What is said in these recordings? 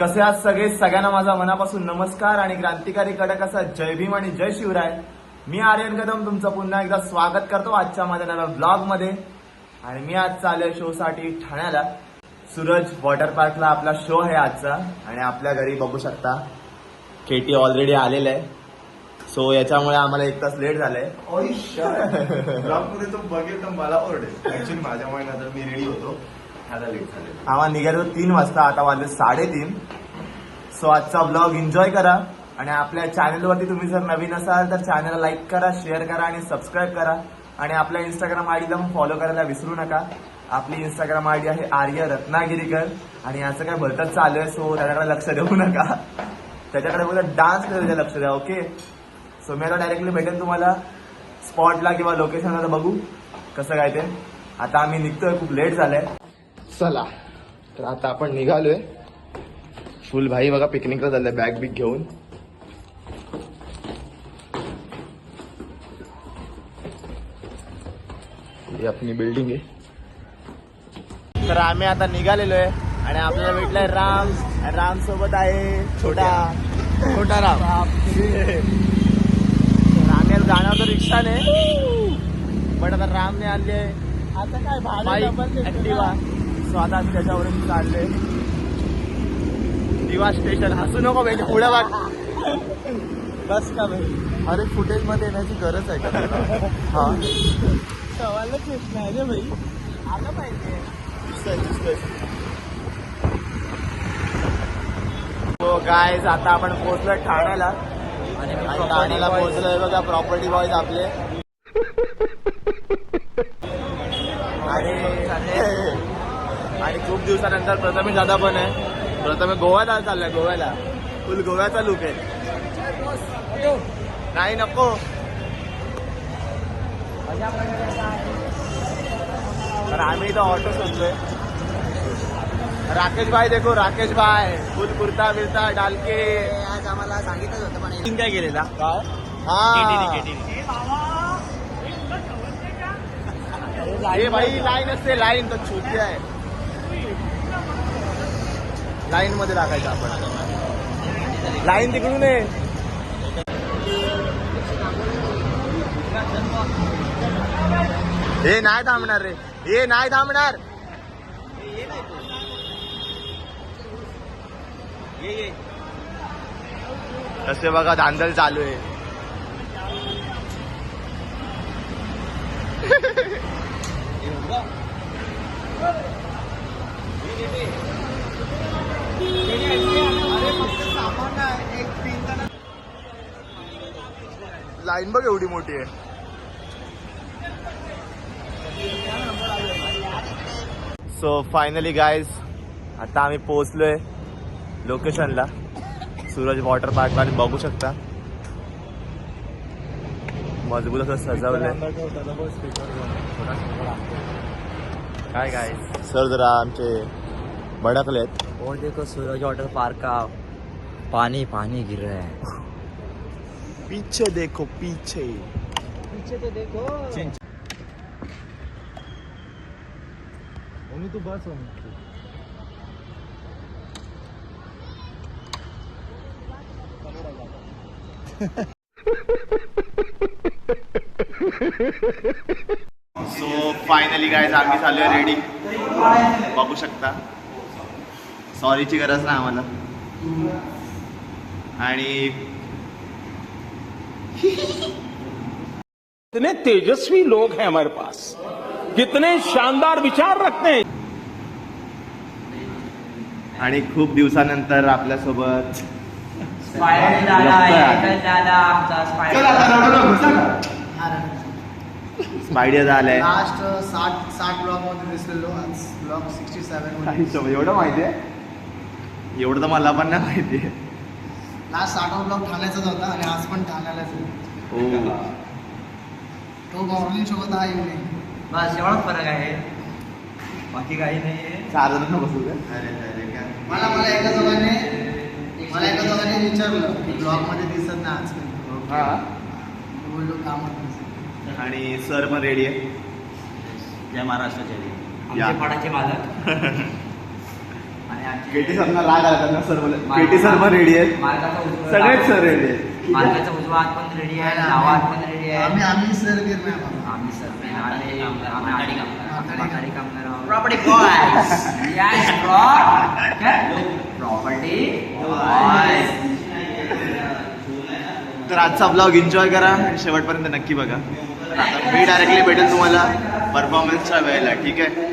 कसे आज सगळे? सगळ्यांना माझा मनापासून नमस्कार आणि क्रांतिकारी कडक असा जय भीम आणि जय शिवराय. मी आर्यन कदम तुमचं पुन्हा एकदा स्वागत करतो आजच्या माझ्या नव्या ब्लॉगमध्ये आणि मी आज चालू शो साठी ठाण्याला. सूरज वॉटर पार्कला आपला शो आहे आजचा. आणि आपल्या घरी बघू शकता केटी ऑलरेडी आलेलं आहे. सो याच्यामुळे आम्हाला एक तास लेट झालंय. ब्लॉगमध्ये तो बघेल तर मला ओरडेल ऍक्च्युली माझ्यामुळे नंतर मी रेडी होतो. ह्याला लेट झाले आम्हाला निघायचं तीन वाजता आता वाजले साडेतीन. सो आजचा ब्लॉग एन्जॉय करा आणि आपल्या चॅनलवरती तुम्ही जर नवीन असाल तर चॅनलला लाईक करा शेअर करा आणि सबस्क्राईब करा. आणि आपल्या इंस्टाग्राम आयडीला पण फॉलो करायला विसरू नका. आपली इंस्टाग्राम आयडी आहे आर्य रत्नागिरीकर. आणि याचं काय भरतच चालू आहे सो त्याच्याकडे लक्ष देऊ नका. त्याच्याकडे फक्त डान्स करायला लक्ष द्या ओके सो मी आता डायरेक्टली भेटेन तुम्हाला स्पॉटला किंवा लोकेशनला बघू कसं काय ते. आता आम्ही निघतोय खूप लेट झालंय. चला तर आता आपण निघालोय. फुल भाई बघा पिकनिकला चाललंय बॅग बिग घेऊन. ही आपली बिल्डिंग आहे. तर आम्ही आता निघालेलो आहे आणि आपल्याला भेटलाय राम. राम सोबत आहे छोटा. छोटा राम. आम्ही जाणार होतो रिक्षाने. पण आता रामने आणले. आता काय भाडं ऍक्टिवा. सो आता आम्ही त्याच्यावरून चालले दिवा स्टेशन हसू नको भाई पुढे वाट बस का भाई अरे फुटेजमध्ये येण्याची गरज आहे का? हा. सवालच येत नाही रे भाई आलं पाहिजे. हो गायज आता आपण पोहोचलो ठाण्याला. आणि ठाण्याला पोहोचलोय बघा प्रॉपर्टी बॉयज आपले आणि आणि खूप दिवसानंतर प्रथमेश दादा पण आहे. प्रथमेश गोव्याला चाललाय गोव्याला. फुल गोव्याचा लुक आहे. नाही नको. तर आम्ही इथं ऑटो शोधतोय राकेश भाई देखो राकेश भाई. फुल कुर्ता बिरता डाल के आज आम्हाला सांगितलंच होतं पण काय केलेला हा हे भाई लाईन असते लाईन तर छोटी आहे. लाईन मध्ये टाकायचं आपण. लाईन तिकडून आहे हे नाही थांबणार रे. हे नाही थांबणार. कसे बघा धांदल चालू आहे. लाईन बघ एवढी मोठी आहे. सो फायनली गायज आता आम्ही पोहोचलोय लोकेशनला सूरज वॉटर पार्कला आणि बघू शकता. मजबूत असं सजवलंय. काय काय सर जरा आमचे भडकलेत. और देखो सूरज वाटर पार्क का पानी पानी गिर रहा है. पीछे देखो पीछे पीछे तो देखो तू बस सो फायनली काय आम्ही चाललोय रेडी बघू शकता. सॉरीची गरज नाही आम्हाला. आणि कितने तेजस्वी लोग हैं हमारे पास। कितने शानदार विचार रखते हैं। आणि खूप दिवसानंतर आपल्यासोबत स्पायडर दादा आमचा स्पायडर स्पायडिया झालाय. लास्ट साठ साठ ब्लॉगमध्ये दिसलेलो ब्लॉग सिक्स्टी सेवन एवढं माहिती आहे? एवढं तर मला पण नाही माहिती आहे. लास्ट साठवा ब्लॉग ठाण्याचाच होता आणि आज पण ठाण्यालाच. हो. तो गव्हर्नमेंट सोबत हा इव्हनिंग बस एवढाच फरक आहे. बाकी काही नाही आहे. चार जण बसू मला मला एका दोघांनी मला एका दोघांनी विचारलं की ब्लॉगमध्ये दिसत नाही आज. हा. मी बोललो दिसत. आणि सर पण रेडी आहे. जय महाराष्ट्राचे या. आमचे फडाचे मालक. केटी सरना राग आला त्यांना सर बोल केटी सर पण रेडी आहेत. उजवा सगळेच सर रेडी आहेत. उजवा हात पण रेडी आहे डावा हात पण रेडी आम्ही आहे आम्ही सर आम्हाला. आम्ही सर आम्ही आम्ही कामगार आहोत. Property boys yes property boys तर आजचा ब्लॉग एन्जॉय करा आणि शेवटपर्यंत नक्की बघा. आता मी डायरेक्टली भेटेल तुम्हाला. परफॉर्मन्सच्या वेळेला ठीक आहे?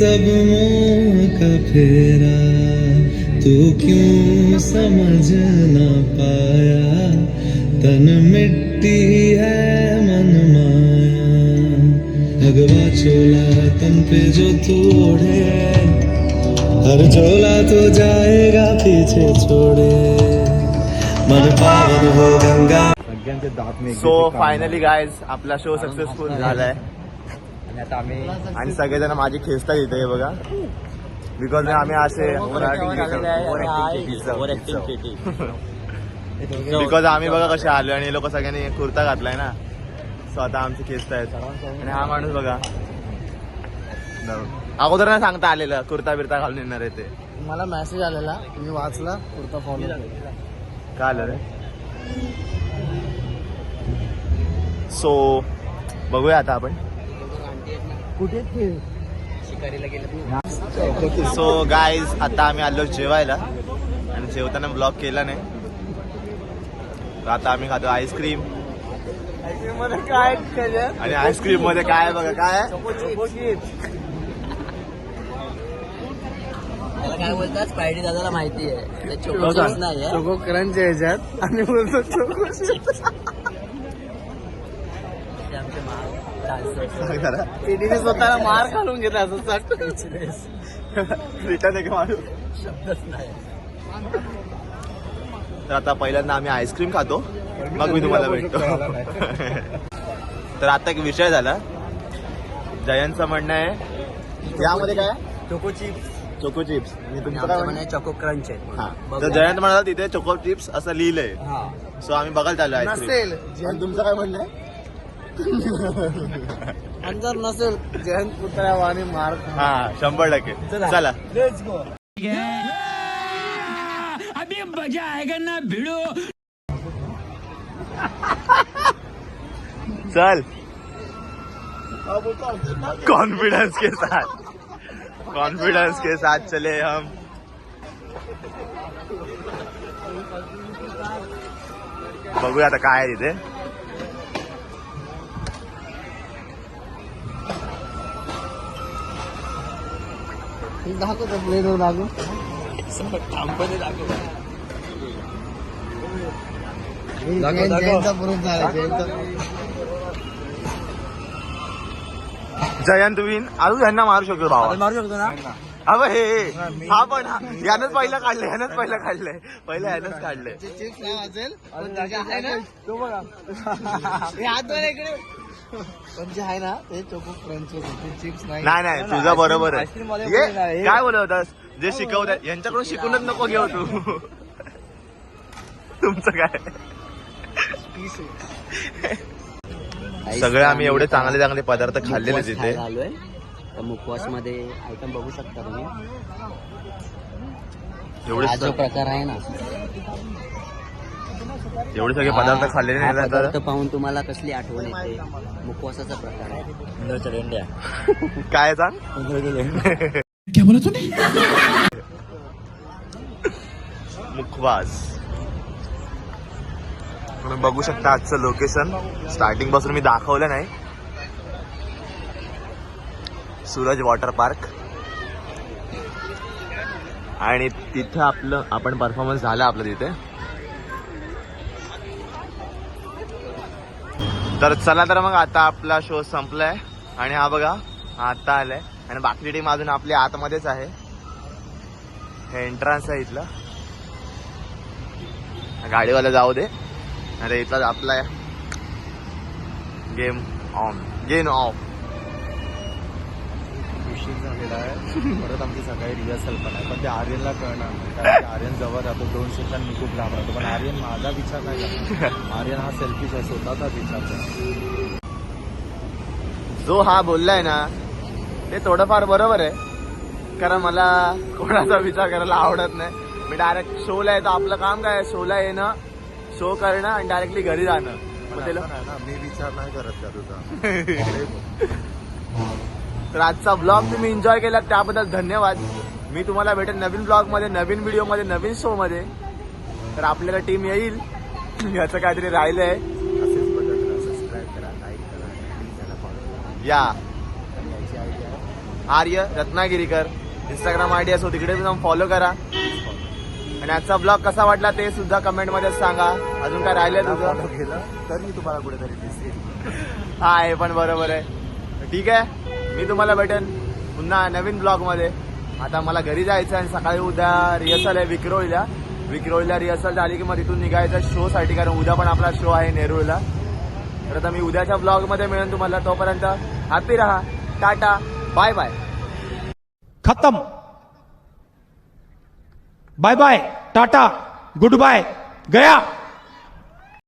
सब मोह का फेरा तू क्यों समझ ना पाया? तन मिट्टी है मन माया। भगवा चोला है तन पे जो तोड़े हर चोला तो जाएगा पीछे छोड़े। मन पावन हो गंगा। सो फायनली गायज आपला शो सक्सेसफुल झालाय. आणि आता आम्ही आणि सगळेजण माझी खेचतात इथे हे बघा. बिकॉज आम्ही असे बिकॉज आम्ही बघा कसे आलो आणि लोक सगळ्यांनी कुर्ता घातलाय ना. सो आता आमचे खेचत आहेत आणि हा माणूस बघा. अगोदर नाही सांगता आलेलं कुर्ता बिर्ता घालून येणार आहे ते. मला मेसेज आलेला मी वाचला कुर्ता फॉलो काय आलं रे? सो बघूया आता आपण. कुठे शिकारीला गेलो सो गाईज आता आम्ही आलो जेवायला. आणि जेवताना ब्लॉक केला नाही. आता आम्ही खातो आईस्क्रीम काय आणि आईस्क्रीममध्ये काय आहे बघा काय काय बोलतात? स्पायडी दादाला माहिती आहे. ते चोको नाही आहे. चोको क्रंच याच्यात आणि बोलतो चोको ते आमचे महाग चान्सेस सांग जरा. तिने स्वतःला मार घालून घेतला असं रिटर्न एक मारू शब्दच नाही. तर आता पहिल्यांदा आम्ही आईस्क्रीम खातो. मग मी तुम्हाला भेटतो. तर आता एक विषय झाला. जयंतचं म्हणणं आहे यामध्ये काय? चोको चिप्स चोको चिप्स आणि तुमचं काय आमचं म्हणणं म्हणे चोको क्रंच आहे. हा. तर जयंत म्हणाला तिथे चोको चिप्स असं लिहिलंय. हा. सो आम्ही बघायला चाललो आईस्क्रीम. तुमचं काय म्हणणं आहे? आणि जर नसेल जयंत पुतळ्या आणि मार हा शंभर टक्के. चला. लेट्स गो चल. कॉन्फिडेंस के साथ. कॉन्फिडेंस के साथ चले हम. बघूया आता काय आहे तिथे. दाखवतो झाला जयंत जयंत विन अजून यांना मारू शकतो भावा मारू शकतो ना अबे हे हे. हा पण हा. यानंच पहिलं काढलंय यानंच पहिलं काढलंय पहिलं यानंच काढलंय चिप्स तो बघा हे इकडे पण जे आहे ना ते चोको क्रंच चिप्स नाही. नाही तुझं बरोबर आहे. ये. काय बोलत होतास? जे शिकवतात यांच्याकडून शिकूनच नको घेऊ तू. तुमचं काय? सगळे आम्ही एवढे चांगले चांगले पदार्थ खाल्लेले तिथे. मुखवासमध्ये आयटम बघू शकता तुम्ही. एवढे प्रकार आहे ना एवढे सगळे पदार्थ खाल्लेले हा नाही तर? पदार्थ पाहून तुम्हाला कसली आठवण येते? मुखवासाचा प्रकार आहे. काय सांग? मुखवास. तुम्ही बघू शकता आजचं लोकेशन स्टार्टिंगपासून मी दाखवलं नाही. Suraj water park. आणि तिथं आपलं आपण परफॉर्मन्स झाला आपलं तिथे. तर चला तर मग आता आपला शो संपलाय. आणि हा बघा आता आलाय. आणि बाकी टीम अजून आपली आतमध्येच आहे. हे एंट्रन्स आहे इथलं. गाडीवाला जाऊ दे. अरे इथला आपला गेम ऑन गेम ऑफ उशीर झालेला आहे. परत आमची सकाळी रिहर्सल पण आहे. पण ते आर्यनला कळणार नाही. कारण आर्यन जवळ राहतो. दोन सेकंद मी खूप लांब राहतो. पण आर्यन माझा विचार नाही आर्यन हा सेल्फिश आहे. स्वतःचाच विचार करतो. जो हा बोललाय ना ते थोडंफार बरोबर आहे. कारण मला कोणाचा विचार करायला आवडत नाही. मी डायरेक्ट शोला येतो. आपलं काम काय शोला येणं शो करणं आणि डायरेक्टली घरी जाणं. मी विचार नाही करत का तुझा? तर आजचा ब्लॉग तुम्ही एन्जॉय केला त्याबद्दल धन्यवाद. मी तुम्हाला भेटेन नवीन ब्लॉगमध्ये नवीन व्हिडिओमध्ये नवीन शो मध्ये. तर आपल्याला टीम येईल. याचं काहीतरी राहिलंय. असेच बघत राहा सबस्क्राईब करा लाईक करा आणि त्याला follow या. आहे. आर्य रत्नागिरीकर. इंस्टाग्राम आयडी असो तिकडे जाऊन फॉलो करा. आणि आजचा ब्लॉग कसा वाटला ते सुद्धा कमेंटमध्ये सांगा. अजून काय राहिलंय तुझं? तर मी तुम्हाला कुठेतरी दिसेल. हा हे पण बरोबर आहे. ठीक आहे? मी तुम्हाला भेटेन पुन्हा नवीन ब्लॉगमध्ये. आता मला घरी जायचं आणि सकाळी उद्या रिहर्सल आहे विक्रोळीला. विक्रोळीला रिहर्सल झाली की मग तिथून निघायचं शो साठी कारण उद्या पण आपला शो आहे नेरूळला. तर आता मी उद्याच्या ब्लॉगमध्ये मिळेन तुम्हाला. तोपर्यंत हॅपी राहा. टाटा. बाय बाय खतम. Bye bye tata good bye गया.